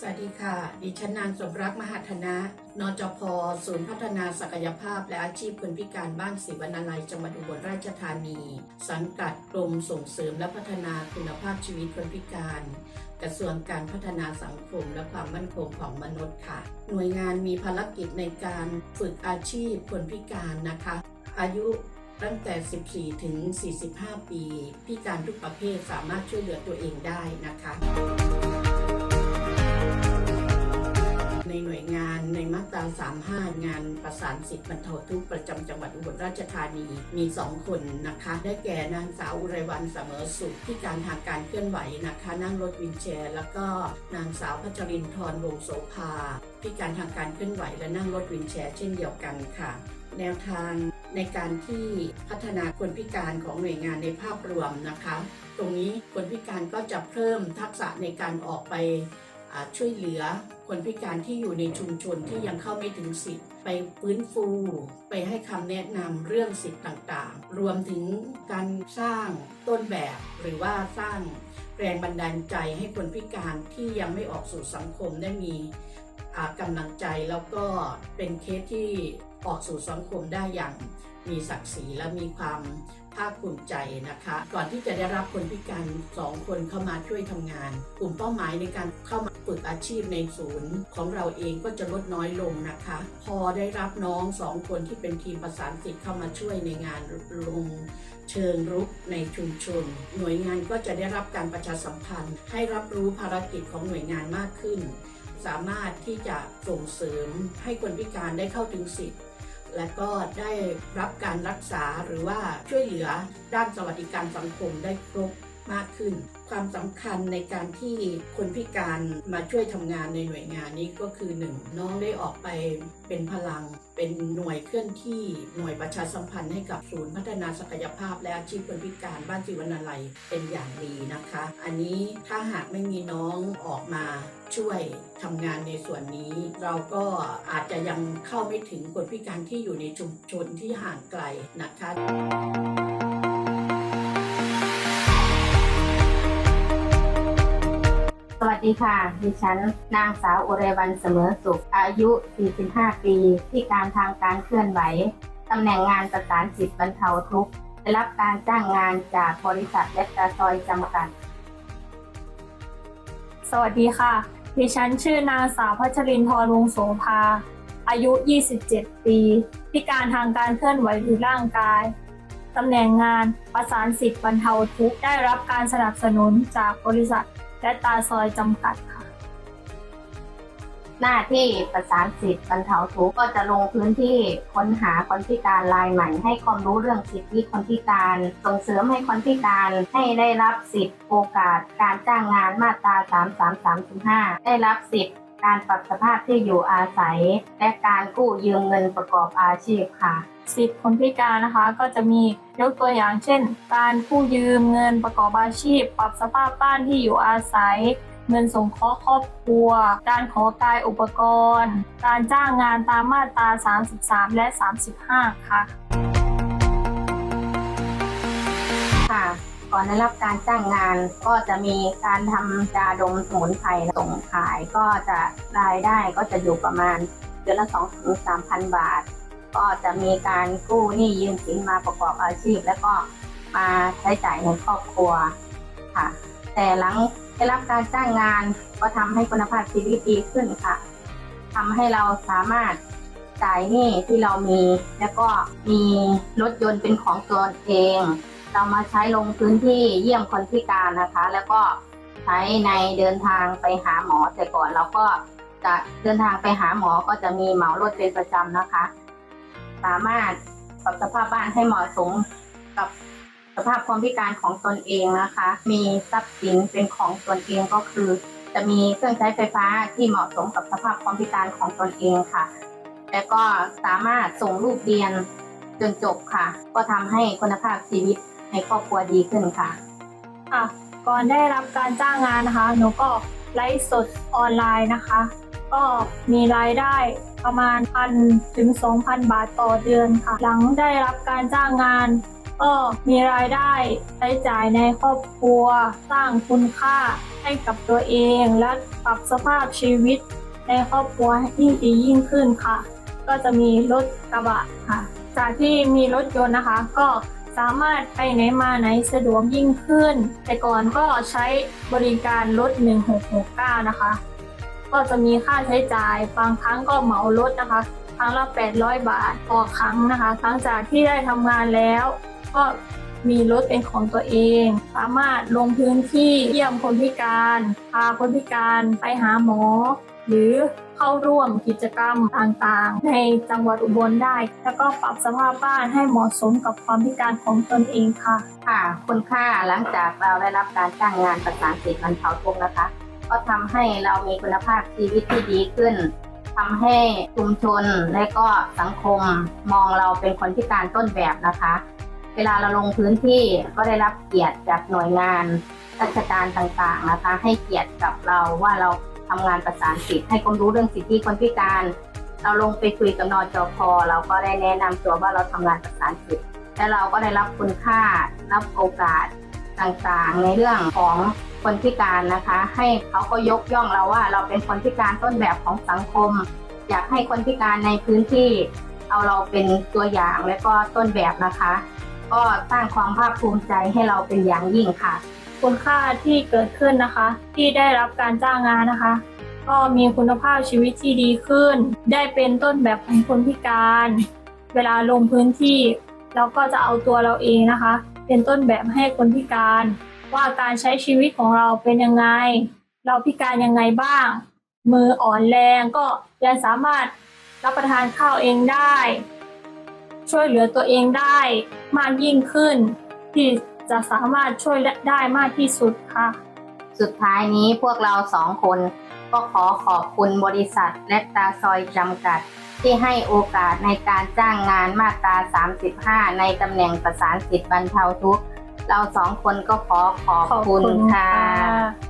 สวัสดีค่ะ ดิฉันนางสมรักมหาธนะ นจพ ศูนย์พัฒนาศักยภาพและอาชีพคนพิการบ้านศรีวรรณาลัยจังหวัดอุบลราชธานี สังกัดกรมส่งเสริมและพัฒนาคุณภาพชีวิตคนพิการ กระทรวงการพัฒนาสังคมและความมั่นคงของมนุษย์ค่ะ หน่วยงานมีภารกิจในการฝึกอาชีพคนพิการนะคะ อายุตั้งแต่ 14 ถึง 45 ปี พิการทุกประเภทสามารถช่วยเหลือตัวเองได้นะคะ ในหน่วยงานในมาตรา 35 งานประสานสิทธิ์บรรเทาทุกข์ประจำจังหวัดอุบลราชธานีมี 2 คนนะคะ ได้แก่นางสาวอุไรวันเสมอสุขที่การทางการเคลื่อนไหวนะคะ นั่งรถวินแชร์ แล้วก็นางสาวพัชรินทร์วงโสภาพิการทางการเคลื่อนไหวและนั่งรถวินแชร์เช่นเดียวกันค่ะ แนวทางในการที่พัฒนาคนพิการของหน่วยงานในภาพรวมนะคะ ตรงนี้คนพิการก็จะเพิ่มทักษะในการออกไป ช่วยเหลือคนพิการที่อยู่ในชุมชนที่ยังเข้าไม่ถึงสิทธิ์ไปฟื้นฟู ไปให้คำแนะนำเรื่องสิทธิ์ต่างๆ รวมถึงการสร้างต้นแบบหรือว่าสร้างแรงบันดาลใจให้คนพิการที่ยังไม่ออกสู่สังคมได้มี กำลังใจแล้วก็เป็นเคสที่ออกสู่สังคมได้อย่างมีศักดิ์ศรีและมีความภาคภูมิใจนะคะ ก่อนที่จะได้รับคนพิการสองคนเข้ามาช่วยทำงาน กลุ่มเป้าหมายในการเข้ามาฝึกอาชีพในศูนย์ ของเราเองก็จะลดน้อยลงนะคะ พอได้รับน้องสองคนที่เป็นทีมประสานสิทธิ์เข้ามาช่วยในงานลงเชิงรุกในชุมชน หน่วยงานก็จะได้รับการประชาสัมพันธ์ ให้รับรู้ภารกิจของหน่วยงานมากขึ้น สามารถที่จะส่งเสริมให้คนพิการได้เข้าถึงสิทธิ์ และก็ได้รับการรักษาหรือว่าช่วยเหลือด้านสวัสดิการสังคมได้ครบ มากขึ้น ความสำคัญในการที่คนพิการมาช่วยทำงานในหน่วยงานนี้ก็คือหนึ่งน้องได้ออกไปเป็นพลัง เป็นหน่วยเคลื่อนที่หน่วยประชาสัมพันธ์ให้กับศูนย์พัฒนาศักยภาพ และอาชีพคนพิการบ้านจิวนาลัยเป็นอย่างดีนะคะ อันนี้ถ้าหากไม่มีน้องออกมาช่วยทำงานในส่วนนี้ เราก็อาจจะยังเข้าไม่ถึงคนพิการที่อยู่ในชุมชนที่ห่างไกลนะคะ สวัสดีค่ะ ดิฉัน นางสาวอุไรวันเสมอสุข อายุ 45 ปีที่การทางการเคลื่อนไหว ตำแหน่งงานประสานสิทธิบรรเทาทุกข์ ได้รับการจ้างงานจากบริษัทเลตตาซอยจำกัด สวัสดีค่ะ ดิฉันชื่อนางสาวพัชรินทร์วงโสภา อายุ 27 ปีพิการทางการเคลื่อนไหวหรือร่างกายตำแหน่งงานประสานสิทธิ์บรรเทาทุกข์ได้รับการสนับสนุนจากบริษัท และตาซอยจำกัดค่ะ หน้าที่ประสานสิทธิ์บรรเทาทุกข์ก็จะลงพื้นที่ค้นหาคนพิการรายใหม่ ให้ความรู้เรื่องสิทธิคนพิการ ส่งเสริมให้คนพิการให้ได้รับสิทธิโอกาสการจ้างงานมาตรา 3335 ได้รับสิทธิ การปรับสภาพที่อยู่อาศัย และการกู้ยืมเงินประกอบอาชีพค่ะ สิทธิคนพิการนะคะก็จะมียกตัวอย่างเช่น การกู้ยืมเงินประกอบอาชีพ ปรับสภาพบ้านที่อยู่อาศัย เงินสงเคราะห์ครอบครัว การขอกายอุปกรณ์ การจ้างงานตามมาตรา 33 และ 35 ค่ะ ก่อนได้รับการจ้างงานก็จะมีการทำยาดมสมุนไพรส่งขายก็จะรายได้ก็จะอยู่ประมาณเดือนละ2 3 0 0 0บาท ก็จะมีการกู้หนี้ยืมสินมาประกอบอาชีพ แล้วก็มาใช้จ่ายในครอบครัวค่ะ แต่หลังได้รับการจ้างงานก็ทำให้คุณภาพชีวิตดีขึ้นค่ะทำให้เราสามารถจ่ายหนี้ที่เรามี แล้วก็มีรถยนต์เป็นของตัวเอง เรามาใช้ลงพื้นที่เยี่ยมคนพิการนะคะ แล้วก็ใช้ในเดินทางไปหาหมอแต่ก่อนเราก็จะเดินทางไปหาหมอก็จะมีเหมารถเป็นประจำนะคะ สามารถปรับสภาพบ้านให้เหมาะสมกับสภาพความพิการของตนเองนะคะ มีทรัพย์สินเป็นของตนเองก็คือ จะมีเครื่องใช้ไฟฟ้าที่เหมาะสมกับสภาพความพิการของตนเองค่ะ และก็สามารถส่งลูกเรียนจนจบค่ะ ก็ทำให้คุณภาพชีวิต ในครอบครัวดีขึ้นค่ะค่ะก่อนได้รับการจ้างงานนะคะ หนูก็ไลฟ์สดออนไลน์นะคะ ก็มีรายได้ประมาณพันถึง 2,000 บาทต่อเดือนค่ะ หลังได้รับการจ้างงาน ก็มีรายได้ใช้จ่ายในครอบครัว สร้างคุณค่าให้กับตัวเอง และปรับสภาพชีวิตในครอบครัวให้ดียิ่งขึ้นค่ะ ก็จะมีรถกระบะค่ะ จากที่มีรถยนต์นะคะ ก็ สามารถไปไหนมาไหนสะดวกยิ่งขึ้น แต่ก่อนก็ใช้บริการรถ 1669 นะคะ ก็จะมีค่าใช้จ่ายบางครั้งก็เหมารถนะคะ ครั้งละ 800 บาทต่อครั้งนะคะหลังจากที่ได้ทำงานแล้ว ก็มีรถเป็นของตัวเอง สามารถลงพื้นที่เยี่ยมคนพิการ พาคนพิการไปหาหมอ หรือ เข้าร่วมกิจกรรมต่างๆ ในจังหวัดอุบลได้ แล้วก็ปรับสภาพบ้านให้เหมาะสมกับความพิการของตนเองค่ะ ค่ะคุณค่าหลังจากเราได้รับการจ้างงานประสานสิทธิ์บรรเทาทุกข์นะคะ ก็ทำให้เรามีคุณภาพชีวิตที่ดีขึ้นทำให้ชุมชนและก็สังคมมองเราเป็นคนพิการต้นแบบนะคะ เวลาเราลงพื้นที่ก็ได้รับเกียรติจากหน่วยงานราชการต่างๆนะคะ ให้เกียรติกับเราว่าเรา ทำงานประสานสิทธิ์ให้ความรู้เรื่องสิทธิคนพิการ เราลงไปคุยกับนจพเราก็ได้แนะนำตัวว่าเราทำงานประสานสิทธิ์และเราก็ได้รับคุณค่ารับโอกาสต่างๆ ในเรื่องของคนพิการนะคะ ให้เขาก็ยกย่องเราว่า เราเป็นคนพิการต้นแบบของสังคม อยากให้คนพิการในพื้นที่เอาเราเป็นตัวอย่างและก็ต้นแบบนะคะ ก็สร้างความภาคภูมิใจให้เราเป็นอย่างยิ่งค่ะ คุณค่าที่เกิดขึ้นนะคะ ที่ได้รับการจ้างงานนะคะ ก็มีคุณภาพชีวิตที่ดีขึ้น ได้เป็นต้นแบบของคนพิการ เวลาลงพื้นที่เราก็จะเอาตัวเราเองนะคะ เป็นต้นแบบให้คนพิการ ว่าการใช้ชีวิตของเราเป็นยังไง เราพิการยังไงบ้าง มืออ่อนแรงก็ยังสามารถรับประทานข้าวเองได้ ช่วยเหลือตัวเองได้มากยิ่งขึ้นที่ จะสามารถช่วยได้มากที่สุดค่ะ สุดท้ายนี้พวกเราสองคนก็ขอขอบคุณบริษัทและตาซอยจำกัด ที่ให้โอกาสในการจ้างงานมาตรา 35 ในตำแหน่งประสานสิทธิ์บรรเทาทุกข์ เราสองคนก็ขอขอบขอบคุณคุณค่ะค่ะ